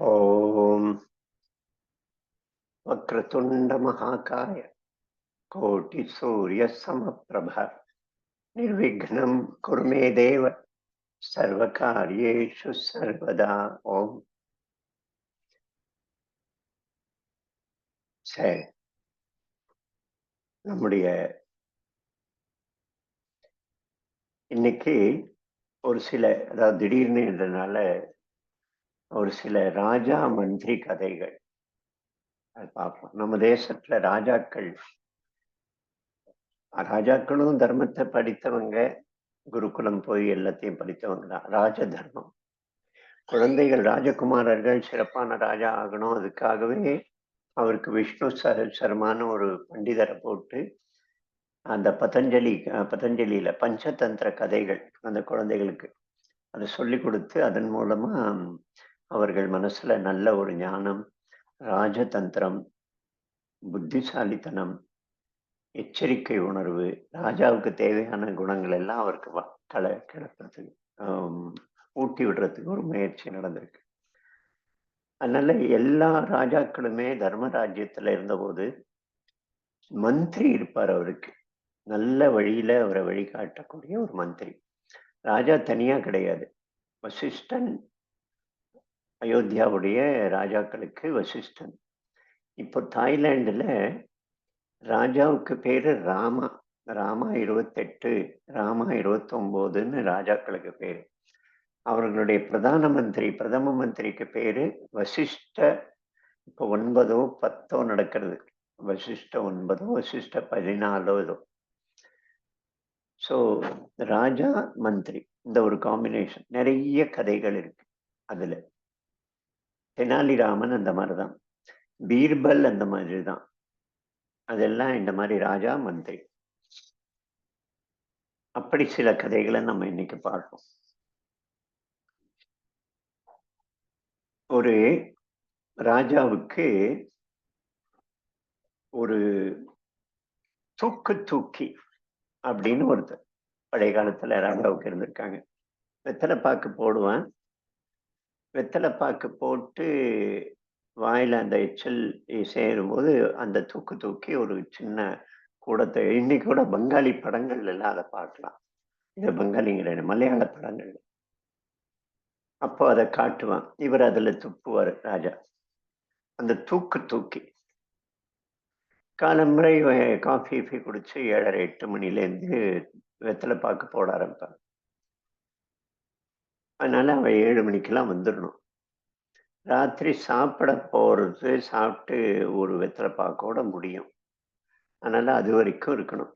ॐ वक्रतुण्डमहाकाय कोटिसूर्यसमप्रभ निर्विघ्नं कुरु मे देव सर्वकार्येषु सर्वदा ஓம் சரி நம்முடைய இன்னைக்கு ஒரு சில அதாவது திடீர்னு என்றனால ஒரு சில ராஜா மந்திரி கதைகள். அது பார்ப்போம். நம்ம தேசத்துல ராஜாக்கள் ராஜாக்களும் தர்மத்தை படித்தவங்க குருகுலம் போய் எல்லாத்தையும் படித்தவங்க தான். ராஜ தர்மம். குழந்தைகள் ராஜகுமாரர்கள் சிறப்பான ராஜா ஆகணும். அதுக்காகவே அவருக்கு விஷ்ணு சரமான ஒரு பண்டிதரை போட்டு அந்த பதஞ்சலி பதஞ்சலியில பஞ்சதந்திர கதைகள் அந்த குழந்தைகளுக்கு அதை சொல்லி கொடுத்து அதன் மூலமா அவர்கள் மனசுல நல்ல ஒரு ஞானம் ராஜதந்திரம் புத்திசாலித்தனம் எச்சரிக்கை உணர்வு ராஜாவுக்கு தேவையான குணங்கள் எல்லாம் அவருக்கு வ- கல கிளப்புறதுக்கு ஊட்டி விடுறதுக்கு ஒரு முயற்சி நடந்திருக்கு. அதனால எல்லா ராஜாக்களுமே தர்மராஜ்யத்துல இருந்தபோது மந்திரி இருப்பார் அவருக்கு. நல்ல வழியில அவரை வழிகாட்டக்கூடிய ஒரு மந்திரி. ராஜா தனியா கிடையாது. வசிஷ்டன் அயோத்தியாவுடைய ராஜாக்களுக்கு வசிஷ்டன். இப்போ தாய்லாந்துல ராஜாவுக்கு பேரு ராமா. ராமா இருபத்தெட்டு ராமா இருபத்தொம்போதுன்னு ராஜாக்களுக்கு பேரு. அவர்களுடைய பிரதான மந்திரி பிரதம மந்திரிக்கு பேரு வசிஷ்ட. இப்போ ஒன்பதோ பத்தோ நடக்கிறது. வசிஷ்ட ஒன்பதோ வசிஷ்ட பதினாலோ இதோ ஸோ ராஜா மந்திரி இந்த ஒரு காம்பினேஷன் நிறைய கதைகள் இருக்கு அதுல. தெனாலிராமன் அந்த மாதிரி தான் பீர்பல் அந்த மாதிரி தான் அதெல்லாம் இந்த மாதிரி ராஜா மந்திரி. அப்படி சில கதைகளை நம்ம இன்னைக்கு பார்ப்போம். ஒரு ராஜாவுக்கு ஒரு தூக்கு தூக்கி அப்படின்னு ஒருத்தர். பழைய காலத்துல ராஜாவுக்கு இருந்திருக்காங்க. வெத்தலை பாக்கு போடுவான். வெத்தலை பாக்கு போட்டு வாயில் அந்த எச்சல் சேரும்போது அந்த தூக்கு தூக்கி ஒரு சின்ன கூடத்தை இன்னைக்கு கூட பங்காளி படங்கள் எல்லாம் அதை பார்க்கலாம். இது பங்காளிங்கிற மலையாள படங்கள். அப்போ அதை காட்டுவான். இவர் அதில் துப்புவார் ராஜா. அந்த தூக்கு தூக்கி. காலம்புரை காஃபி ஃபீ குடிச்சு ஏழரை எட்டு மணிலேருந்து வெத்தலை பாக்கு போட ஆரம்பிப்பாங்க. அதனால் அவள் ஏழு மணிக்கெல்லாம் வந்துடணும் ராத்திரி சாப்பிட போகிறது சாப்பிட்டு ஒரு வெத்தலை பாக்கோட முடியும். அதனால் அது வரைக்கும் இருக்கணும்.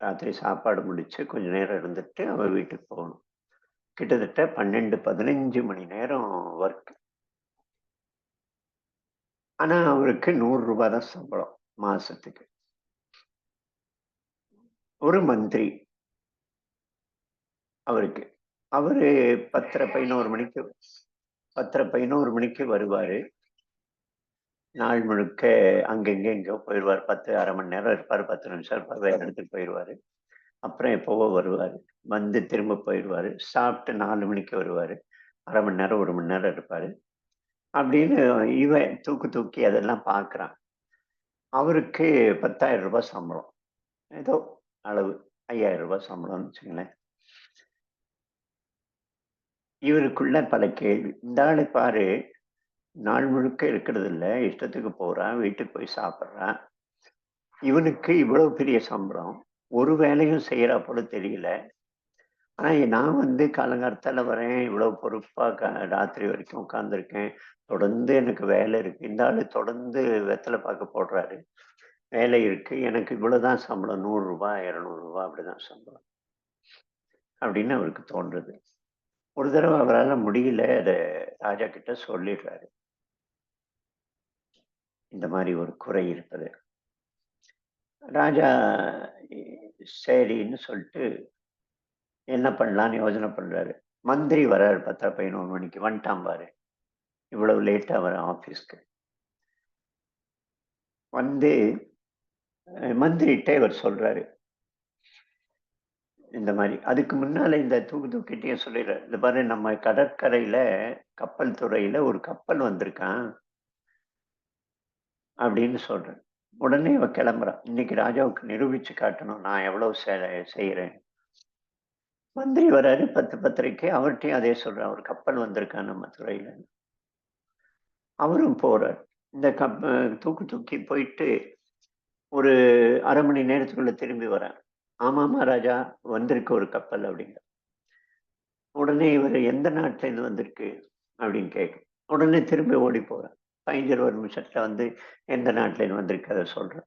ராத்திரி சாப்பாடு முடித்து கொஞ்சம் நேரம் இருந்துட்டு அவள் வீட்டுக்கு போகணும். கிட்டத்தட்ட பன்னெண்டு பதினஞ்சு மணி நேரம் ஒர்க் ஆனால் அவருக்கு நூறுரூபா தான் சம்பளம் மாதத்துக்கு ஒரு மந்திரி. அவருக்கு. அவரு பத்தரை பதினோரு மணிக்கு பத்தரை பதினோரு மணிக்கு வருவாரு. நாள் முழுக்க அங்கெங்கே எங்கேயோ போயிடுவார். பத்து அரை மணி நேரம் இருப்பார். பத்து நிமிஷம் இருப்பார். வேற இடத்துக்கு போயிடுவாரு. அப்புறம் எப்போவோ வருவார். வந்து திரும்ப போயிடுவாரு. சாப்பிட்டு நாலு மணிக்கு வருவார். அரை மணி நேரம் ஒரு மணி நேரம் இருப்பார். அப்படின்னு இவன் தூக்கு தூக்கி அதெல்லாம் பார்க்குறான். அவருக்கு பத்தாயிரம் ரூபாய் சம்பளம். ஏதோ அளவு. ஐயாயிரம் ரூபாய் சம்பளம்னு வச்சுங்களேன் இவருக்குள்ள பல கேள்வி. இந்த ஆளு பாரு நாள் முழுக்க இருக்கிறது இல்லை இஷ்டத்துக்கு போகிறான் வீட்டுக்கு போய் சாப்பிட்றான். இவனுக்கு இவ்வளவு பெரிய சம்பளம் ஒரு வேலையும் செய்கிறா போல தெரியல. ஆனால் நான் வந்து காலங்காலத்தால வரேன் இவ்வளோ பொறுப்பாக க- ராத்திரி வரைக்கும் உட்காந்துருக்கேன் தொடர்ந்து எனக்கு வேலை இருக்குது இந்த ஆள் தொடர்ந்து வெத்தலை பார்க்க போடுறாரு. வேலை இருக்குது எனக்கு இவ்வளோ தான் சம்பளம். நூறுரூபா இரநூறுபா அப்படி தான் அப்படிதான் சம்பளம். அப்படின்னு அவருக்கு தோன்றுது. ஒரு தடவை அவரால் முடியல அதை ராஜா கிட்ட சொல்லிடுறாரு. இந்த மாதிரி ஒரு குறை இருப்பது. ராஜா சரின்னு சொல்லிட்டு என்ன பண்ணலான்னு யோசனை பண்ணுறாரு மந்திரி வர்றாரு பத்தரை பதினொன்று மணிக்கு வந்துட்டான் பாரு. இவ்வளவு லேட்டாக வர ஆஃபீஸ்க்கு வந்து அஹ், இவர் சொல்றாரு. இந்த மாதிரி. அதுக்கு முன்னால இந்த தூக்கு தூக்கிட்டே சொல்லிடுற இந்த பாரு நம்ம கடற்கரையில கப்பல் துறையில ஒரு கப்பல் வந்திருக்கான் அப்படின்னு சொல்றேன் உடனே இவ கிளம்புறான். இன்னைக்கு ராஜாவுக்கு நிரூபிச்சு காட்டணும். நான் எவ்வளவு செய்யறேன் மந்திரி வராரு. பத்து பத்திரிக்கை. அவர்கிட்டயும் அதே சொல்கிறான் ஒரு கப்பல் வந்திருக்கான் நம்ம துறையில. அவரும் போறார். இந்த கப் தூக்கு தூக்கி போயிட்டு ஒரு அரை மணி நேரத்துக்குள்ள திரும்பி வரேன் ஆமாமா ராஜா வந்திருக்கு ஒரு கப்பல் அப்படிங்க உடனே இவர் எந்த நாட்டுல இருந்து வந்திருக்கு? அப்படின்னு கேட்கும். உடனே திரும்பி ஓடி போகிறார் பதினஞ்சு ஒரு நிமிஷத்துல வந்து எந்த நாட்டிலேருந்து வந்திருக்கு? அதை சொல்றேன்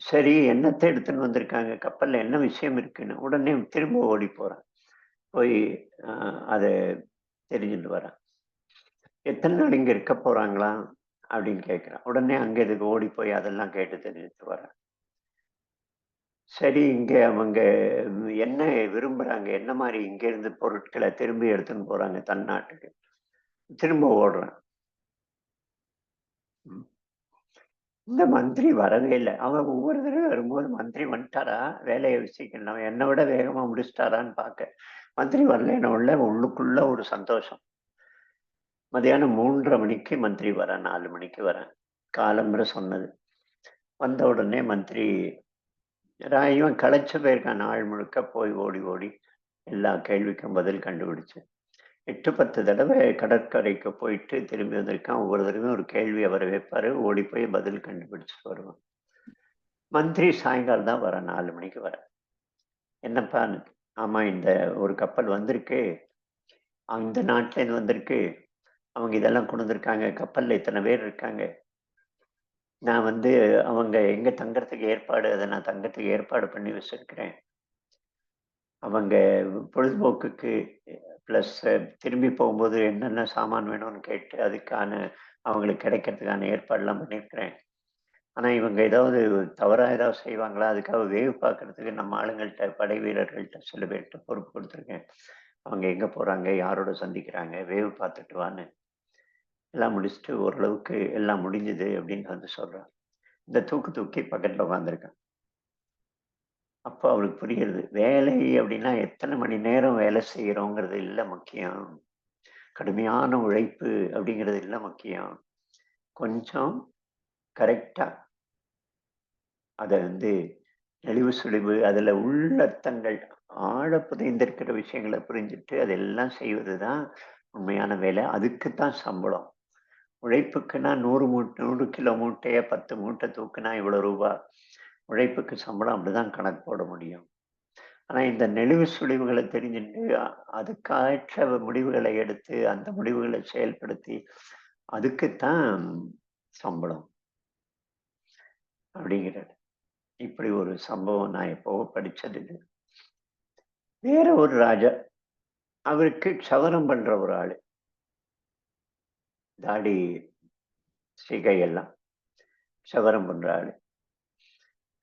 சரி என்னத்தை எடுத்துன்னு வந்திருக்காங்க? கப்பல்ல என்ன விஷயம் இருக்குன்னு. உடனே திரும்ப ஓடி போகிறான் போய் அதை தெரிஞ்சுட்டு வரேன் எத்தனை நாள் இங்க இருக்க போறாங்களா அப்படின்னு கேட்குறான் உடனே அங்க இதுக்கு ஓடி போய் அதெல்லாம் கேட்டு தெரிஞ்சுட்டு வரேன் சரி இங்க அவங்க என்ன விரும்புறாங்க? என்ன மாதிரி இங்கேருந்து பொருட்களை திரும்பி எடுத்துன்னு போறாங்க தன் நாட்டுக்கு? திரும்ப ஓடுறேன். இந்த மந்திரி வரவே இல்லை. அவன் ஒவ்வொரு தடவை வரும்போது மந்திரி வந்துட்டாரா? வேலையை வச்சுக்கணும் என்னை விட வேகமா முடிச்சிட்டாரான்னு பார்க்க. மந்திரி வரல. என்ன உள்ள உள்ளுக்குள்ள ஒரு சந்தோஷம். மதியானம் மூன்றரை மணிக்கு மந்திரி வரேன். நாலு மணிக்கு வரேன். காலம்பரை சொன்னது. வந்த உடனே மந்திரி இவன் களைச்சு போயிருக்கான். நாள் முழுக்க போய் ஓடி ஓடி எல்லா கேள்விக்கும் பதில் கண்டுபிடிச்சு. எட்டு பத்து தடவை கடற்கரைக்கு போயிட்டு திரும்பி வந்திருக்கான். ஒவ்வொரு தடவையும் ஒரு கேள்வி அவரை வைப்பாரு. ஓடி போய் பதில் கண்டுபிடிச்சிட்டு வருவான். மந்திரி சாயங்காலம் தான் வர நாலு மணிக்கு வர. என்னப்பா ஆமா இந்த ஒரு கப்பல் வந்திருக்கு. அந்த நாட்டிலேருந்து வந்திருக்கு. அவங்க இதெல்லாம் கொண்டு வந்திருக்காங்க. கப்பலில் இத்தனை பேர் இருக்காங்க. நான் வந்து அவங்க எங்க தங்கறதுக்கு ஏற்பாடு அதை நான் தங்கறதுக்கு ஏற்பாடு பண்ணி வச்சிருக்கிறேன். அவங்க பொழுதுபோக்குக்கு ப்ளஸ் திரும்பி போகும்போது என்னென்ன சாமான் வேணும்னு கேட்டு அதுக்கான அவங்களுக்கு கிடைக்கிறதுக்கான ஏற்பாடெல்லாம் பண்ணியிருக்கிறேன். ஆனால் இவங்க ஏதாவது தவறாக ஏதாவது செய்வாங்களா? அதுக்காக வேவு பார்க்கறதுக்கு நம்ம ஆளுங்கள்கிட்ட படை வீரர்கள்ட்ட சில பேர்கிட்ட பொறுப்பு கொடுத்துருக்கேன். அவங்க எங்கே போகிறாங்க யாரோட சந்திக்கிறாங்க? வேவு பார்த்துட்டு வான்னு. எல்லாம் முடிச்சுட்டு ஓரளவுக்கு எல்லாம் முடிஞ்சுது அப்படின்னு வந்து சொல்கிறார் இந்த தூக்கு தூக்கி பக்கத்தில் உட்காந்துருக்கேன் அப்போ அவளுக்கு புரியுது வேலை அப்படின்னா எத்தனை மணி நேரம் வேலை செய்கிறோங்கிறது இல்லை முக்கியம். கடுமையான உழைப்பு அப்படிங்கிறது இல்லை முக்கியம். கொஞ்சம் கரெக்டாக அதை வந்து நெளிவு சுழிவு அதில் உள்ளர்த்தங்கள் ஆழ புதைந்திருக்கிற விஷயங்களை புரிஞ்சுட்டு அதெல்லாம் செய்வது தான் உண்மையான வேலை. அதுக்கு தான் சம்பளம். உழைப்புக்குன்னா நூறு மூட்டை நூறு கிலோ மூட்டையை பத்து மூட்டை தூக்குனா இவ்வளோ ரூபா? உழைப்புக்கு சம்பளம் அப்படிதான் கணக்கு போட முடியும். ஆனால் இந்த நெளிவு சுழிவுகளை தெரிஞ்சுட்டு அதுக்காற்ற முடிவுகளை எடுத்து அந்த முடிவுகளை செயல்படுத்தி அதுக்குத்தான் சம்பளம் அப்படிங்கிறது. இப்படி ஒரு சம்பவம் நான் எப்போ படித்தது வேற ஒரு ராஜா அவருக்கு சவரம் பண்ற ஒரு ஆள். தாடி சிகையெல்லாம் சவரம் பண்ணுறாள்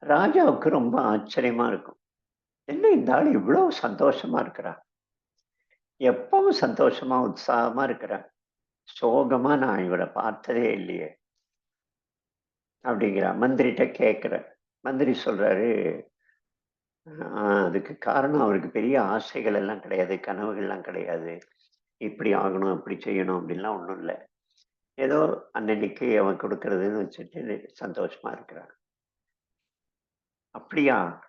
ராஜாவுக்கு ரொம்ப ஆச்சரியமா இருக்கும். என்ன இந்த ஆள் இவ்வளோ சந்தோஷமா இருக்கிறா? எப்பவும் சந்தோஷமா உற்சாகமா இருக்கிறா? சோகமா நான் இவரை பார்த்ததே இல்லையே. அப்படிங்கிற மந்திரிட்ட கேட்குற மந்திரி சொல்றாரு அதுக்கு காரணம் அவருக்கு பெரிய ஆசைகள் எல்லாம் கிடையாது கனவுகள்லாம் கிடையாது. இப்படி ஆகணும் அப்படி செய்யணும் அப்படின்லாம் ஒன்றும் இல்லை. ஏதோ அன்னன்னைக்கு அவன் கொடுக்கறதுன்னு வச்சுட்டு சந்தோஷமா இருக்கிறான். அப்படியா?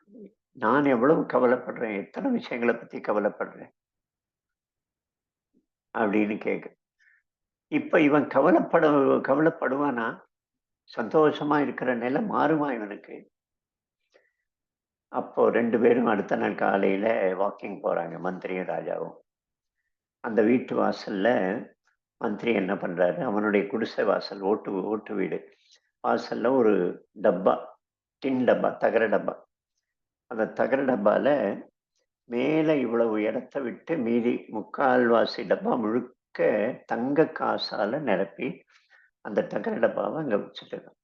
நான் எவ்வளவு கவலைப்படுறேன்? எத்தனை விஷயங்களை பத்தி கவலைப்படுறேன்? அப்படின்னு கேக்கு. இப்ப இவன் கவலைப்பட கவலைப்படுவானா? சந்தோஷமா இருக்கிற நிலை மாறுமா இவனுக்கு? அப்போ ரெண்டு பேரும் அடுத்த நாள் காலையில வாக்கிங் போறாங்க மந்திரியும் ராஜாவும். அந்த வீட்டு வாசல்ல மந்திரி என்ன பண்ணுறாரு அவனுடைய குடிசை வாசல் ஓட்டு ஓட்டு வீடு வாசலில் ஒரு டப்பா டின் டப்பா தகர டப்பா. அந்த தகர டப்பாவில் மேலே இவ்வளவு இடத்த விட்டு மீதி முக்கால்வாசி டப்பா முழுக்க தங்க காசால் நிரப்பி அந்த தகர டப்பாவை அங்கே வச்சுட்டுருக்கான்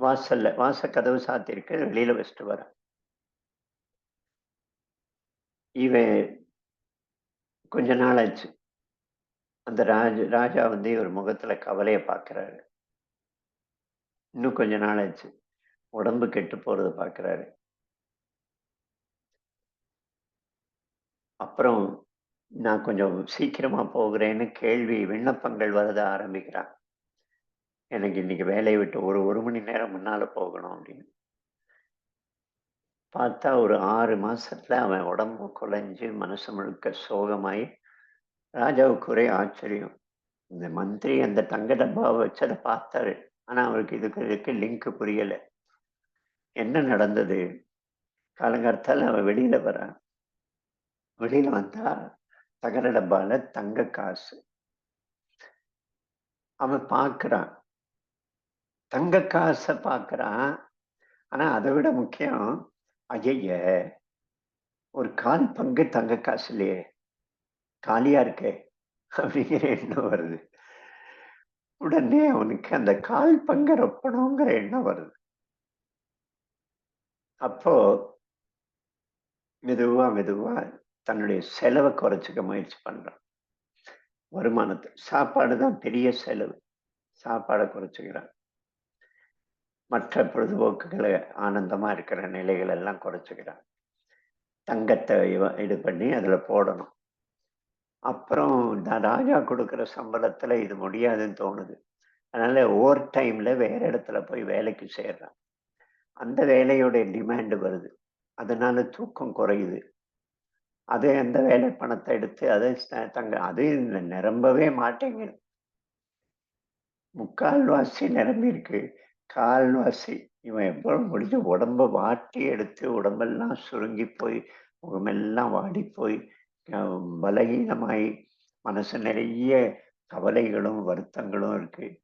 வாசல்ல வாச கதவு சாத்திருக்கு வெளியில வச்சுட்டு வர இவன் கொஞ்ச நாள் ஆச்சு. அந்த ராஜ ராஜா வந்து இவர் முகத்தில் கவலையை பார்க்குறாரு இன்னும் கொஞ்ச நாள் ஆச்சு. உடம்பு கெட்டு போகிறத பார்க்குறாரு அப்புறம் நான் கொஞ்சம் சீக்கிரமா போகிறேன்னு கேள்வி விண்ணப்பங்கள் வரத ஆரம்பிக்கிறான். எனக்கு இன்னைக்கு வேலையை விட்டு ஒரு ஒரு மணி நேரம் முன்னால் போகணும் அப்படின்னு. பார்த்தா ஒரு ஆறு மாதத்தில் அவன் உடம்பு குலைஞ்சு மனசு முழுக்க சோகமாயி ராஜாவுக்கு ஒரே ஆச்சரியம். இந்த மந்திரி அந்த தங்க டப்பாவை வச்சதை பார்த்தாரு. ஆனா அவருக்கு இதுக்கு இதுக்கு லிங்க் புரியல. என்ன நடந்தது? காலங்காலத்தால் அவன் வெளியில வரான். வெளியில வந்தா தகர டப்பால தங்க காசு. அவன் பார்க்கறான். தங்க காசை பார்க்கறான். ஆனா அதை விட முக்கியம் ஐய ஒரு கால் பங்கு தங்க காசு இல்லையே காலியா இருக்கே அப்படிங்கிற எண்ணம் வருது. உடனே அவனுக்கு அந்த கால் பங்கை ரொப்பணுங்கிற எண்ணம் வருது. அப்போ மெதுவா மெதுவா தன்னுடைய செலவை குறைச்சிக்க முயற்சி பண்றான். வருமானத்தை சாப்பாடு தான் பெரிய செலவு. சாப்பாடை குறைச்சிக்கிறான். மற்ற பொழுதுபோக்குகளை ஆனந்தமா இருக்கிற நிலைகள் எல்லாம் குறைச்சிக்கிறான். தங்கத்தை இது பண்ணி அதுல போடணும். அப்புறம் நான் ராஜா கொடுக்குற சம்பளத்தில் இது முடியாதுன்னு தோணுது. அதனால ஓவர் டைமில் வேற இடத்துல போய் வேலைக்கு சேர்றான். அந்த வேலையோட டிமாண்டு வருது. அதனால தூக்கம் குறையுது. அது அந்த வேலை பணத்தை எடுத்து அதை தங்க அது நிரம்பவே மாட்டேங்குது. முக்கால்வாசி நிரம்பியிருக்கு கால்வாசி இவன் எவ்வளவு முடிஞ்சு உடம்ப வாட்டி எடுத்து உடம்பெல்லாம் சுருங்கி போய் முகமெல்லாம் வாடி போய் பலகீனமாய் மனசு நிறைய கவலைகளும் வருத்தங்களும் இருக்கு.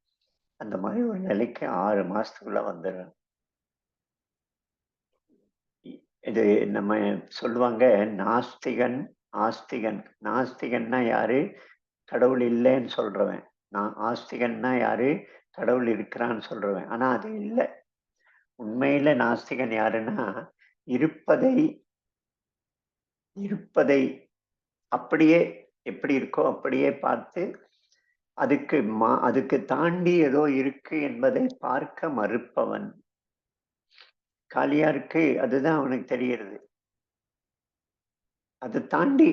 அந்த மாதிரி ஒரு நிலைக்கு ஆறு மாசத்துக்குள்ள வந்துடும் இது நம்ம சொல்லுவாங்க நாஸ்திகன் ஆஸ்திகன். நாஸ்திகன்னா யாரு? கடவுள் இல்லைன்னு சொல்றவன். நான் ஆஸ்திகன்னா யாரு? கடவுள் இருக்கிறான்னு சொல்றவன். ஆனா அது இல்லை. உண்மையில நாஸ்திகன் யாருன்னா இருப்பதை இருப்பதை அப்படியே எப்படி இருக்கோ அப்படியே பார்த்து அதுக்கு மா அதுக்கு தாண்டி ஏதோ இருக்கு என்பதை பார்க்க மறுப்பவன். காலியா இருக்கு அதுதான் அவனுக்கு தெரிகிறது. அதை தாண்டி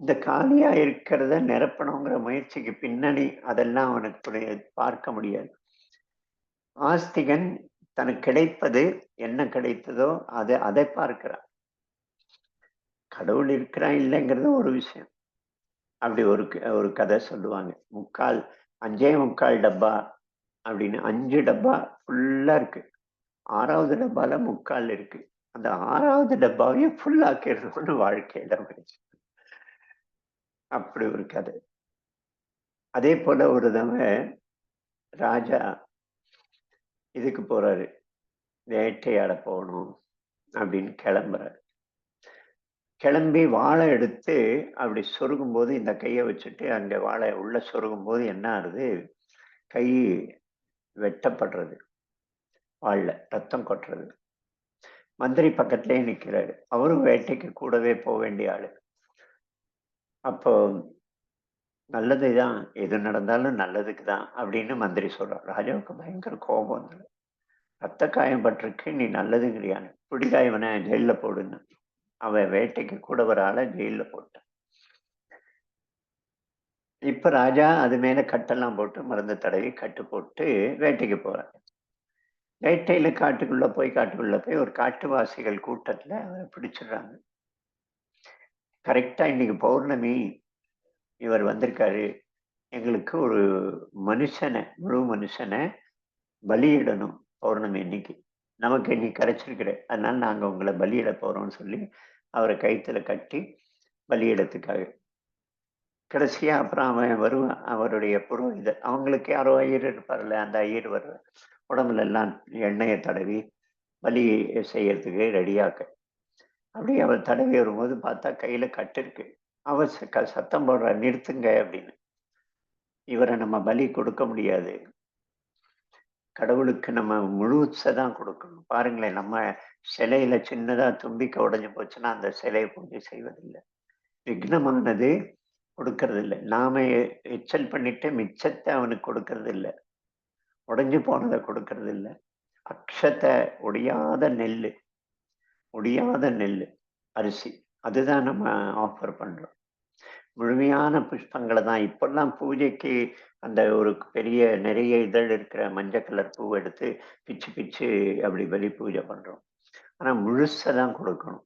இந்த காலியா இருக்கிறத நிரப்பணுங்கிற முயற்சிக்கு பின்னணி அதெல்லாம் அவனுக்கு பார்க்க முடியாது. ஆஸ்திகன் தனக்கு கிடைப்பது என்ன கிடைத்ததோ அதை அதை பார்க்கிறான். கடவுள் இருக்கிறான் இல்லைங்கிறது ஒரு விஷயம். அப்படி ஒரு க- ஒரு கதை சொல்லுவாங்க. முக்கால் அஞ்சே முக்கால் டப்பா அப்படின்னு அஞ்சு டப்பா ஃபுல்லா இருக்கு. ஆறாவது டப்பால முக்கால் இருக்கு. அந்த ஆறாவது டப்பாவையும் ஃபுல் வாழ்க்கையில முயற்சி அப்படி ஒரு கதை. அதே போல ஒரு தடவை ராஜா இதுக்கு போறாரு. வேட்டையாட போகணும் அப்படின்னு கிளம்புறாரு. கிளம்பி வாழை எடுத்து அப்படி சொருகும் போது இந்த கையை வச்சுட்டு அங்கே வாழை உள்ள சொருகும் போது என்ன ஆகுது? கை வெட்டப்படுறது. வாழல ரத்தம் கொட்டுறது. மந்திரி பக்கத்திலே நிற்கிறாரு அவரும் வேட்டைக்கு கூடவே போக வேண்டிய ஆள். அப்போ நல்லதுதான் எது நடந்தாலும் நல்லதுக்கு தான் அப்படின்னு மந்திரி சொல்கிறார் ராஜாவுக்கு பயங்கர கோபம் வந்தது ரத்த காயம் பட்டிருக்கு நீ நல்லதுங்கிறியான்னு. பிடிக்கா இவனை ஜெயில போடுன்னு. அவன் வேட்டைக்கு கூட ஒரு ஆளை ஜெயில போட்டான். இப்ப ராஜா அது மேல கட்டெல்லாம் போட்டு மருந்து தடவி கட்டு போட்டு வேட்டைக்கு போறான் வேட்டையில காட்டுக்குள்ள போய் காட்டுக்குள்ள போய் ஒரு காட்டுவாசிகள் கூட்டத்துல அவரை பிடிச்சிடுறாங்க. கரெக்டா இன்னைக்கு பௌர்ணமி இவர் வந்திருக்காரு. எங்களுக்கு ஒரு மனுஷனை முழு மனுஷனை பலியிடணும் பௌர்ணமி இன்னைக்கு நமக்கு நீ கிடைச்சிருக்கிற அதனால நாங்கள் உங்களை பலியிட போகிறோம்னு சொல்லி அவரை கயித்துல கட்டி பலியிடத்துக்காக. கடைசியாக அப்புறம் அவன் வருவான் அவருடைய புரோகிதர். அவங்களுக்கு யாரோ ஐயர் இருப்பார்ல அந்த ஐயர் வர்ற உடம்புல எல்லாம் எண்ணெயை தடவி பலி செய்யறதுக்கு ரெடியாக்க. அப்படியே அவர் தடவி வரும்போது பார்த்தா கையில் கட்டிருக்கு. அவர் ச- க- சத்தம் போடுற நிறுத்துங்க அப்படின்னு. இவரை நம்ம பலி கொடுக்க முடியாது. கடவுளுக்கு நம்ம முழுசை தான் கொடுக்கணும். பாருங்களேன் நம்ம சிலையில சின்னதா தும்பிக்க உடஞ்சு போச்சுன்னா அந்த சிலையை பூஜை செய்வதில்லை. விக்னமானது கொடுக்கறது இல்லை நாம எச்சல் பண்ணிட்டு மிச்சத்தை அவனுக்கு கொடுக்கறது இல்லை உடஞ்சு போனதை கொடுக்கறது இல்லை அக்ஷத்தை ஒடியாத நெல் ஒடியாத நெல் அரிசி. அதுதான் நம்ம ஆஃபர் பண்றோம். முழுமையான புஷ்பங்களை தான். இப்பெல்லாம் பூஜைக்கு அந்த ஒரு பெரிய நிறைய இதழ் இருக்கிற மஞ்சள் கலர் பூ எடுத்து பிச்சு பிச்சு அப்படி பலி பூஜை பண்றோம். ஆனா முழுசை தான் கொடுக்கணும்.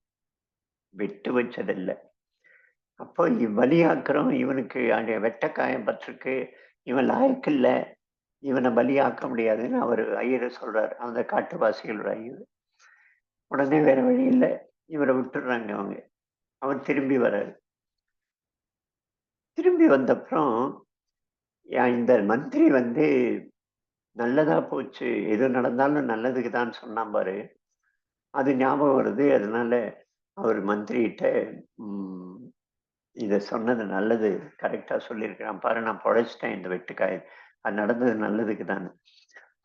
விட்டு வச்சதில்லை. அப்போ இவ் பலியாக்குறோம் இவனுக்கு அங்கே வெட்டக்காயம் பற்றிருக்கு. இவன் லாயக்கு இல்லை. இவனை பலியாக்க முடியாதுன்னு அவர் ஐயர் சொல்றார். அந்த காட்டுவாசிகளோட ஐயர். உடனே வேற வழி இல்லை. இவரை விட்டுடுறாங்க அவங்க. அவன் திரும்பி வர்றாரு. திரும்பி வந்தப்புறம் இந்த மந்திரி வந்து நல்லதா போச்சு. எது நடந்தாலும் நல்லதுக்கு தான் சொன்னான் பாரு. அது ஞாபகம் வருது. அதனால அவர் மந்திரிகிட்ட இதை இத சொன்னது நல்லது. கரெக்டா சொல்லியிருக்கிறான். பாரு நான் பொழைச்சிட்டேன் இந்த வெட்டுக்காய். அது நடந்தது நல்லதுக்கு தான்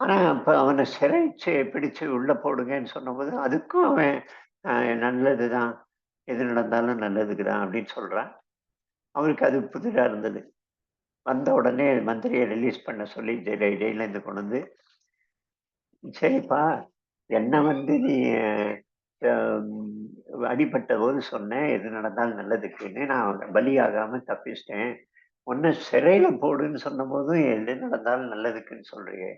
ஆனா அப்ப அவனை சிறைச்சு பிடிச்சு உள்ள போடுங்கன்னு சொன்னபோது அதுக்கும் அவன் நல்லது நல்லதுதான். எது நடந்தாலும் நல்லதுக்கு தான் அப்படின்னு சொல்றான். அவருக்கு அது புதிராக இருந்தது. வந்த உடனே மந்திரியை ரிலீஸ் பண்ண சொல்லி ஜெயில இருந்து கொண்டு வந்து சரிப்பா என்ன வந்து நீ அடிபட்ட போது சொன்னேன் எது நடந்தாலும் நல்லதுக்குன்னு நான் பலியாகாம தப்பிச்சிட்டேன். உன்னை சிறையில போடுன்னு சொன்ன போதும் எது நடந்தாலும் நல்லதுக்குன்னு சொல்றியே.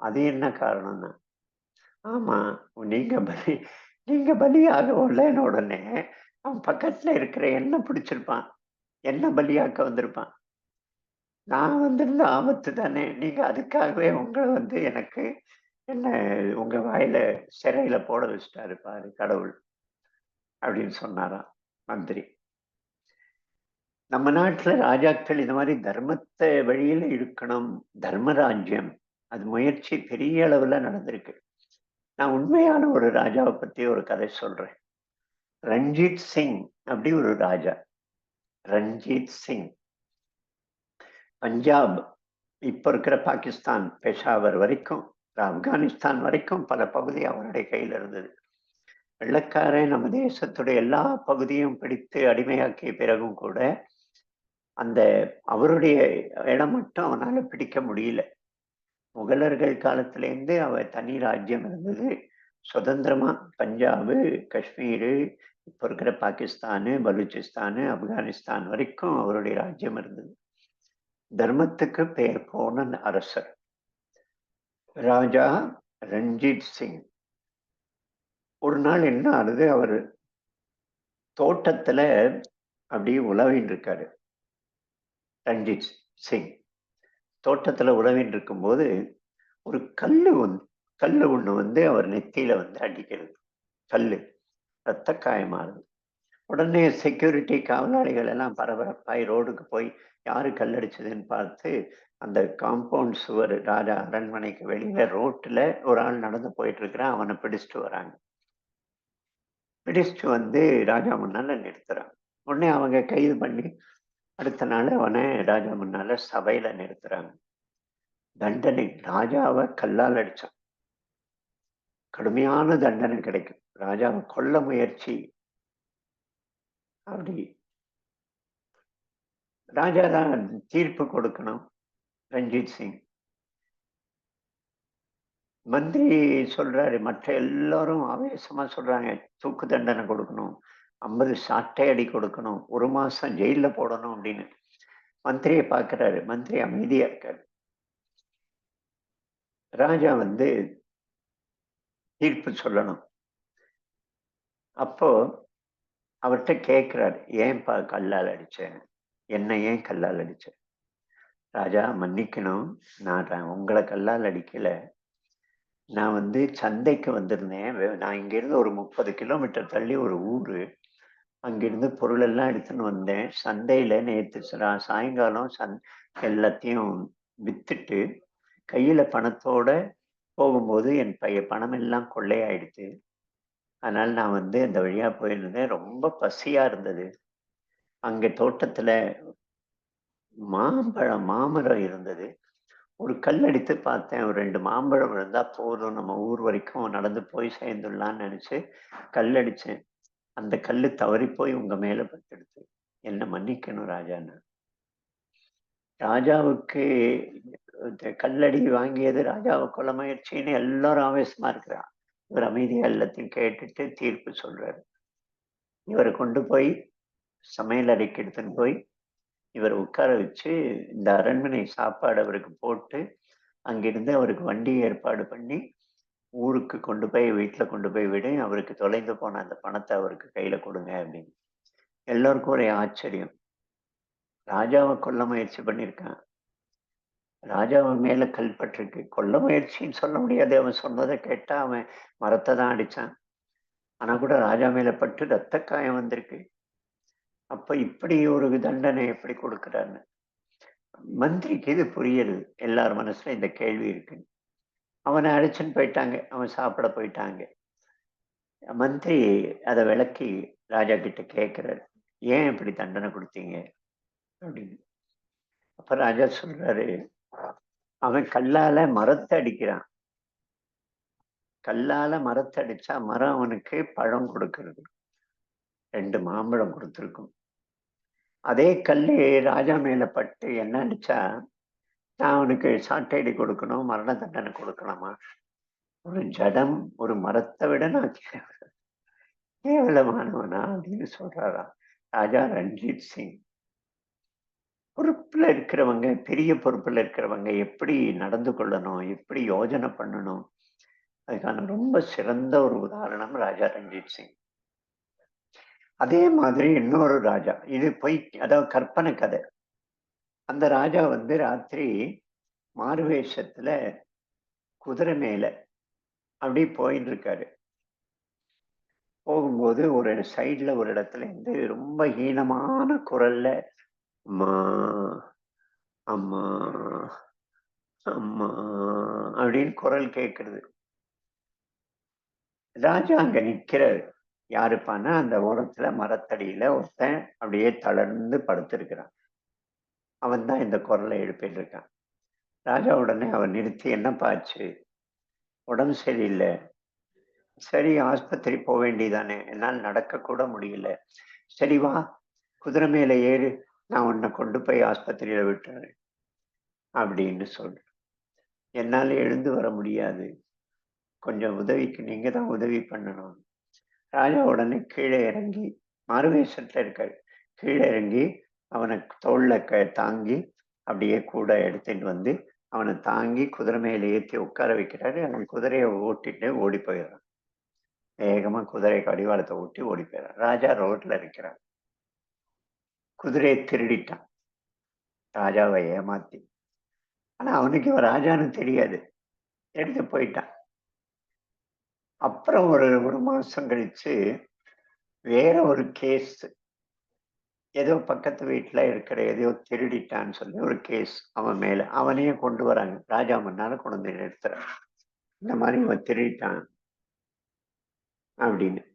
அது என்ன காரணம்னா ஆமா நீங்க பலி நீங்க பலியாக உடனே அவன் பக்கத்துல இருக்கிற என்ன பிடிச்சிருப்பான். என்ன பலியாக்க வந்திருப்பான்? நான் வந்திருந்த ஆபத்து தானே. நீங்க அதுக்காகவே உங்களை வந்து எனக்கு என்ன உங்க வாயில சிறையில போட வச்சுட்டாரு பாரு கடவுள் அப்படின்னு சொன்னாராம் மந்திரி. நம்ம நாட்டுல ராஜாக்கள் இந்த மாதிரி தர்மத்தை வழியில இருக்கணும் தர்மராஜ்யம் அது முயற்சி பெரிய அளவுல நடந்திருக்கு. நான் உண்மையான ஒரு ராஜாவை பத்தி ஒரு கதை சொல்றேன். ரஞ்சித் சிங் அப்படி ஒரு ராஜா. ரஞ்சித் சிங். பஞ்சாப் இப்ப இருக்கிற பாகிஸ்தான் பெஷாவர் வரைக்கும் ஆப்கானிஸ்தான் வரைக்கும் பல பகுதி அவருடைய கையில் இருந்தது. வெள்ளக்காரன் நம்ம தேசத்துடைய எல்லா பகுதியும் பிடித்து அடிமையாக்கிய பிறகும் கூட அந்த அவருடைய இடம் மட்டும் அவனால பிடிக்க முடியல. முகலர்கள் காலத்திலேருந்து அவ தனி ராஜ்யம் இருந்தது. சுதந்திரமா பஞ்சாபு காஷ்மீரு இப்போ இருக்கிற பாகிஸ்தானு பலூச்சிஸ்தானு ஆப்கானிஸ்தான் வரைக்கும் அவருடைய ராஜ்யம் இருந்தது. தர்மத்துக்கு பெயர் போன அரசர். ராஜா ரஞ்சித் சிங். ஒரு நாள் என்ன ஆகுது அவர் தோட்டத்துல அப்படியே உழவின்னு இருக்காரு. ரஞ்சித் சிங். தோட்டத்துல உழவின்னு இருக்கும்போது ஒரு கல்லு வந்து கல்லு ஒண்ணு வந்து அவர் நெத்தியில வந்து அடிக்கிறது. கல் ரத்த காயமாகுது உடனே செக்யூரிட்டி காவலாளிகள் எல்லாம் பரபரப்பாய் ரோடுக்கு போய் யாரு கல்லடிச்சதுன்னு பார்த்து அந்த காம்பவுண்ட் சுவர் ராஜா அரண்மனைக்கு வெளியில ரோட்ல ஒரு ஆள் நடந்து போயிட்டு இருக்கிறான் அவனை பிடிச்சிட்டு வராங்க. பிடிச்சிட்டு வந்து ராஜா முன்னால நிறுத்துறான் உடனே அவங்க கைது பண்ணி அடுத்த நாள் அவனை ராஜா முன்னால சபையில நிறுத்துறாங்க. தண்டனை. ராஜாவை கல்லால் அடிச்சான். கடுமையான தண்டனை கிடைக்கும். ராஜாவை கொல்ல முயற்சி. அப்படி ராஜா தான் தீர்ப்பு கொடுக்கணும் ரஞ்சித் சிங். மந்திரி சொல்றாரு மற்ற எல்லாரும் ஆவேசமா சொல்றாங்க தூக்கு தண்டனை கொடுக்கணும் ஐம்பது சாட்டை அடி கொடுக்கணும் ஒரு மாசம் ஜெயில போடணும் அப்படின்னு. மந்திரியை பார்க்கிறாரு மந்திரி அமைதியா இருக்காரு. ராஜா வந்து தீர்ப்பு சொல்லணும். அப்போ அவர்கிட்ட கேட்கிறாரு ஏன்பா கல்லால் அடிச்சேன் என்ன ஏன் கல்லால் அடித்தேன் ராஜா மன்னிக்கணும். நான் உங்களை கல்லால் அடிக்கல. நான் வந்து சந்தைக்கு வந்திருந்தேன். நான் இங்கேருந்து ஒரு முப்பது கிலோமீட்டர் தள்ளி ஒரு ஊர். அங்கிருந்து பொருளெல்லாம் எடுத்துன்னு வந்தேன். சந்தையில் நேற்று சா- சாயங்காலம் சந் எல்லாத்தையும் வித்துட்டு கையில் பணத்தோட போகும்போது என் பைய பணம் எல்லாம் கொள்ளையாயிடுச்சு அதனால் நான் வந்து அந்த வழியா போயிருந்தேன். ரொம்ப பசியாக இருந்தது. அங்கே தோட்டத்தில் மாம்பழம் மாமரம் இருந்தது. ஒரு கல் அடித்து பார்த்தேன். ஒரு ரெண்டு மாம்பழம் இருந்தால் போதும். நம்ம ஊர் வரைக்கும் நடந்து போய் சேர்ந்துடலான்னு நினச்சி கல் அடித்தேன் அந்த கல் தவறி போய் உங்கள் மேலே பட்டுடுச்சு. என்ன மன்னிக்கணும் ராஜான்னு ராஜாவுக்கு கல்லடி வாங்கியது ராஜாவை கொலை முயற்சின்னு எல்லாரும் ஆவேசமா இருக்கிறான் இவர் அமைதியா எல்லாத்தையும் கேட்டுட்டு தீர்ப்பு சொல்றாரு. இவரை கொண்டு போய் சமையல் அறைக்கு எடுத்துன்னு போய் இவர் உட்கார வச்சு இந்த அரண்மனை சாப்பாடு அவருக்கு போட்டு அங்கிருந்து அவருக்கு வண்டி ஏற்பாடு பண்ணி ஊருக்கு கொண்டு போய் வீட்டில் கொண்டு போய் விடு அவருக்கு தொலைந்து போன அந்த பணத்தை அவருக்கு கையில கொடுங்க அப்படின்னு. எல்லோருக்கும் ஒரே ஆச்சரியம். ராஜாவை கொல்ல முயற்சி பண்ணியிருக்கான். ராஜாவன் மேல கல்பட்டிருக்கு கொல்ல முயற்சின்னு சொல்ல முடியாது. அவன் சொன்னதை கேட்டா அவன் மரத்தை தான் அடிச்சான். ஆனா கூட ராஜா மேல பட்டு ரத்த காயம் வந்திருக்கு. அப்ப இப்படி ஒரு தண்டனை எப்படி கொடுக்குறான்னு மந்திரிக்கு இது புரியுது எல்லார் மனசுல இந்த கேள்வி இருக்கு. அவனை அடிச்சுன்னு போயிட்டாங்க. அவன் சாப்பிட போயிட்டாங்க. மந்திரி அதை விளக்கி ராஜா கிட்ட கேட்கிறாரு. ஏன் இப்படி தண்டனை கொடுத்தீங்க? அப்படின்னு. அப்ப ராஜா சொல்றாரு அவன் கல்லால மரத்தை அடிக்கிறான். கல்லால மரத்தை அடிச்சா மரம் அவனுக்கு பழம் கொடுக்கறது. ரெண்டு மாம்பழம் கொடுத்துருக்கும். அதே கல்லு ராஜா மேல பட்டு என்ன அடிச்சா நான் அவனுக்கு சாட்டையடி கொடுக்கணும் மரண தண்டனை கொடுக்கணுமா? ஒரு ஜடம் ஒரு மரத்தை விட நான் கேவலமானவனா அப்படின்னு சொல்றாராம். ராஜா ரஞ்சித் சிங். பொறுப்புல இருக்கிறவங்க பெரிய பொறுப்புல இருக்கிறவங்க எப்படி நடந்து கொள்ளணும் எப்படி யோஜனை பண்ணணும் அதுக்கான ரொம்ப சிறந்த ஒரு உதாரணம் ராஜா ரஞ்சித் சிங். அதே மாதிரி இன்னொரு ராஜா இது பொய் அதாவது கற்பனை கதை. அந்த ராஜா வந்து ராத்திரி மாறுவேஷத்துல குதிரை மேல அப்படி போயின்னு இருக்காரு போகும்போது ஒரு சைடில் ஒரு இடத்துல இருந்து ரொம்ப ஹீனமான குரல்ல அம்மா அம்மா அம்மா அப்படின்னு குரல் கேட்கறது ராஜா அங்க நிக்கிறாரு. யாருப்பானா அந்த ஓரத்துல மரத்தடியில ஒருத்தன் அப்படியே தளர்ந்து படுத்திருக்கிறான். அவன் தான் இந்த குரலை எழுப்பிட்டு இருக்கான் ராஜா உடனே அவன் நிறுத்தி என்னப்பா ஆச்சு? உடம்பு சரியில்லை. சரி ஆஸ்பத்திரி போக வேண்டியதானே. என்னால் நடக்க கூட முடியல. சரி வா. குதிரை மேல ஏறு. நான் உன்னை கொண்டு போய் ஆஸ்பத்திரியில விட்டுறேன் அப்படின்னு சொல்கிறேன் என்னால் எழுந்து வர முடியாது. கொஞ்சம் உதவிக்கு நீங்க தான் உதவி பண்ணணும். ராஜா உடனே கீழே இறங்கி மாறுவேஷத்துல இருக்காரு கீழே இறங்கி அவனை தோல்ல க தாங்கி அப்படியே கூட எடுத்துட்டு வந்து அவனை தாங்கி குதிரை மேலே ஏற்றி உட்கார வைக்கிறாரு. அவன் குதிரையை ஓட்டிட்டு ஓடி போயிடுறான். வேகமாக குதிரை கடிவாளத்தை ஓட்டி ஓடி போயிடுறான். ராஜா ரோட்டில் இருக்கிறான் குதிரையை திருடிட்டான். ராஜாவை ஏமாத்தி. ஆனா அவனுக்கு இவன் ராஜான்னு தெரியாது. எடுத்து போயிட்டான். அப்புறம் ஒரு ஒரு மாசம் கழிச்சு வேற ஒரு கேஸ் ஏதோ பக்கத்து வீட்டுல இருக்கிற எதையோ திருடிட்டான்னு சொல்லி ஒரு கேஸ் அவன் மேல அவனையே கொண்டு வராங்க. ராஜா மன்னால கொண்டு வந்து நிறுத்துறான். இந்த மாதிரி இவன் திருடிட்டான் அப்படின்னு.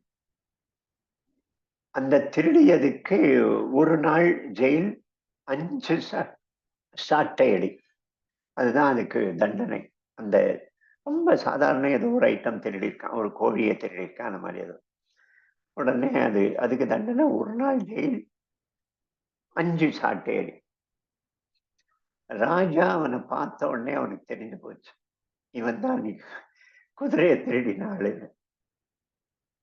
அந்த திருடியதுக்கு ஒரு நாள் ஜெயில் அஞ்சு சாட்டை அடி. அதுதான் அதுக்கு தண்டனை. அந்த ரொம்ப சாதாரண ஏதோ ஒரு ஐட்டம் திருடியிருக்கான் ஒரு கோழியை திருடியிருக்கான் அந்த மாதிரி ஏதோ. உடனே அது அதுக்கு தண்டனை ஒரு நாள் ஜெயில் அஞ்சு சாட்டை அடி. ராஜா அவனை பார்த்த உடனே அவனுக்கு தெரிஞ்சு போச்சு. இவன் தான் நீ குதிரையை திருடின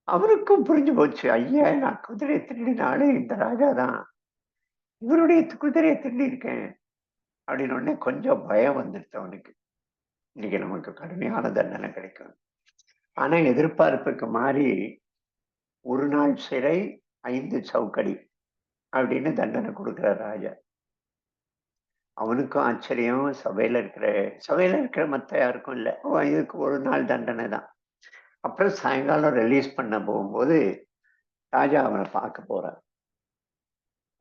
அவருக்கும் புரிஞ்சு போச்சு ஐயா நான் குதிரையை திருடினாலே இந்த ராஜா தான். இவருடைய குதிரையை திருடி இருக்கேன். அப்படின்னு உடனே கொஞ்சம் பயம் வந்துடுச்சு அவனுக்கு. இன்னைக்கு நமக்கு கடுமையான தண்டனை கிடைக்கும். ஆனா எதிர்பார்ப்புக்கு மாறி ஒரு நாள் சிறை ஐந்து சவுக்கடி அப்படின்னு தண்டனை கொடுக்குற ராஜா. அவனுக்கும் ஆச்சரியம் சபையில இருக்கிற சபையில இருக்கிற மத்த யாருக்கும் இல்லை. இதுக்கு ஒரு நாள் தண்டனை தான். அப்புறம் சாயங்காலம் ரிலீஸ் பண்ண போகும்போது ராஜா அவனை பார்க்க போறார்.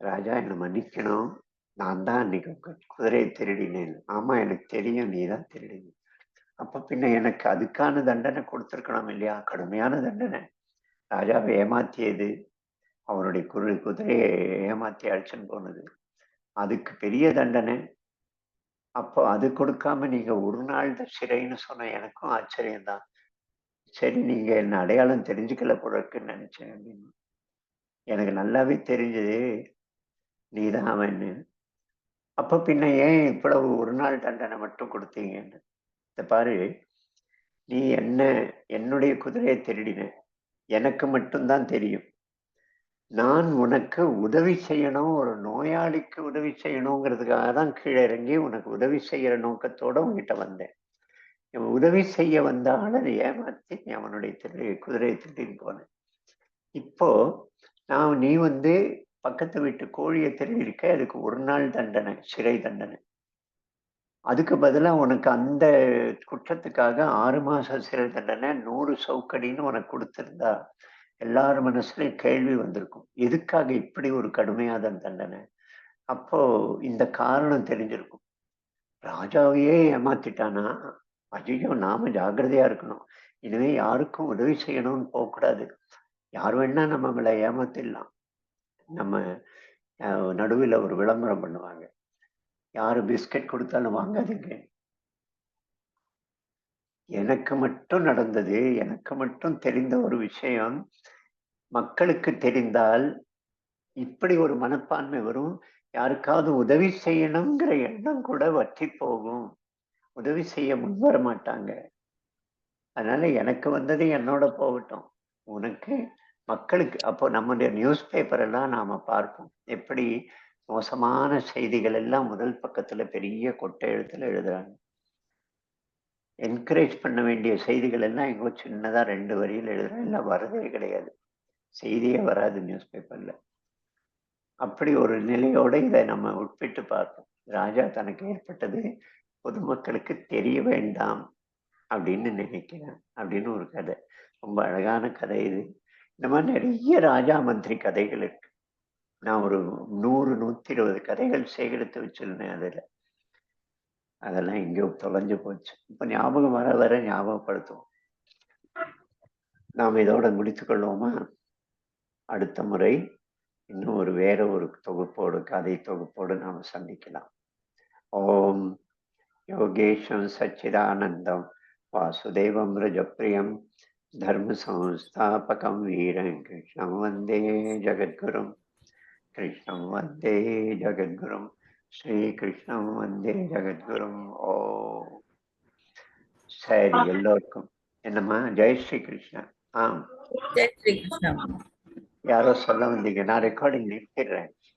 ராஜா என்னை மன்னிக்கணும். நான் தான் அன்னைக்கு குதிரையை திருடினேன். ஆமா எனக்கு தெரியும் நீ தான் திருடின. அப்ப பின்ன எனக்கு அதுக்கான தண்டனை கொடுத்துருக்கணும் இல்லையா? கடுமையான தண்டனை. ராஜாவை ஏமாத்தியது. அவருடைய குரு குதிரையை ஏமாத்தி அழிச்சுன்னு போனது. அதுக்கு பெரிய தண்டனை. அப்போ அது கொடுக்காம நீங்க ஒரு நாள் சிறைன்னு சொன்ன எனக்கும் ஆச்சரியம்தான். சரி நீங்க என்ன அடையாளம் தெரிஞ்சுக்கல போல இருக்குன்னு நினைச்சேன் அப்படின்னு. எனக்கு நல்லாவே தெரிஞ்சது நீ தான் அவன்னு. அப்ப பின்ன ஏன் இவ்வளவு ஒரு நாள் தண்டனை மட்டும் கொடுத்தீங்கன்னு இந்த பாரு நீ என்ன என்னுடைய குதிரையை திருடின? எனக்கு மட்டும்தான் தெரியும். நான் உனக்கு உதவி செய்யணும் ஒரு நோயாளிக்கு உதவி செய்யணுங்கிறதுக்காக தான் கீழே இறங்கி உனக்கு உதவி செய்யற நோக்கத்தோட உங்ககிட்ட வந்தேன். உதவி செய்ய வந்த அதை ஏமாத்தி நீ அவனுடைய திரு குதிரையை திட்டின்னு போனேன். இப்போ நான் நீ வந்து பக்கத்து வீட்டு கோழியை திருடியிருக்க அதுக்கு ஒரு நாள் தண்டனை சிறை தண்டனை. அதுக்கு பதிலா உனக்கு அந்த குற்றத்துக்காக ஆறு மாச சிறை தண்டனை நூறு சவுக்கடின்னு உனக்கு கொடுத்திருந்தா எல்லார் மனசுலயும் கேள்வி வந்திருக்கும். எதுக்காக இப்படி ஒரு கடுமையான தண்டனை? அப்போ இந்த காரணம் தெரிஞ்சிருக்கும். ராஜாவையே ஏமாத்திட்டானா? அஜயோ நாம ஜாக்கிரதையா இருக்கணும். இனிமே யாருக்கும் உதவி செய்யணும்னு போகக்கூடாது. யார் வேணா நம்மளை ஏமாத்திடலாம். நம்ம நடுவில் ஒரு விளம்பரம் பண்ணுவாங்க. யாரு பிஸ்கட் கொடுத்தாலும் வாங்காதீங்க. எனக்கு மட்டும் நடந்தது எனக்கு மட்டும் தெரிந்த ஒரு விஷயம் மக்களுக்கு தெரிந்தால் இப்படி ஒரு மனப்பான்மை வரும். யாருக்காவது உதவி செய்யணுங்கிற எண்ணம் கூட வற்றி போகும். உதவி செய்ய முன்வர மாட்டாங்க அதனால எனக்கு வந்தது என்னோட போகட்டும். உனக்கு மக்களுக்கு அப்போ நம்முடைய நியூஸ் பேப்பர் எல்லாம் நாம பார்ப்போம். எப்படி மோசமான செய்திகள் எல்லாம் முதல் பக்கத்துல பெரிய கொட்டை எழுத்துல எழுதுறாங்க. என்கரேஜ் பண்ண வேண்டிய செய்திகள் எல்லாம் எங்கோ சின்னதா ரெண்டு வரியில் எழுதுறோம் இல்லை வரதே கிடையாது. செய்தியே வராது நியூஸ் பேப்பர்ல. அப்படி ஒரு நிலையோட இதை நம்ம உட்பிட்டு பார்ப்போம். ராஜா தனக்கு ஏற்பட்டது பொதுமக்களுக்கு தெரிய வேண்டாம் அப்படின்னு நினைக்கிறேன் அப்படின்னு ஒரு கதை. ரொம்ப அழகான கதை இது. இந்த மாதிரி நிறைய ராஜா மந்திரி கதைகள் இருக்கு. நான் ஒரு நூறு நூத்தி இருபது கதைகள் சேகரித்து வச்சிருந்தேன் அதுல. அதெல்லாம் எங்கேயோ தொலைஞ்சு போச்சு. இப்ப ஞாபகம் வர வர ஞாபகப்படுத்துவோம். நாம் இதோட முடித்துக் கொள்வோமா? அடுத்த முறை இன்னும் ஒரு வேற ஒரு தொகுப்போடு கதை தொகுப்போடு நாம் சந்திக்கலாம். ஓம் யோகேஷம் சச்சிதானந்தம் வாசுதேவம் ரஜப்பிரியம் தர்ம சம்ஸ்தாபகம் வீரம் கிருஷ்ணம் வந்தே ஜகத்குரும் கிருஷ்ணம் வந்தே ஜகத்குரும் ஸ்ரீகிருஷ்ணம் வந்தே ஜகத்குரும் ஓ சரி எல்லோருக்கும் என்னம்மா? ஜெய் ஸ்ரீ கிருஷ்ணா ஆம் ஸ்ரீ யாரோ சொல்ல வந்தீங்க. நான் ரெக்கார்டிங் நிறுத்திடுறேன்.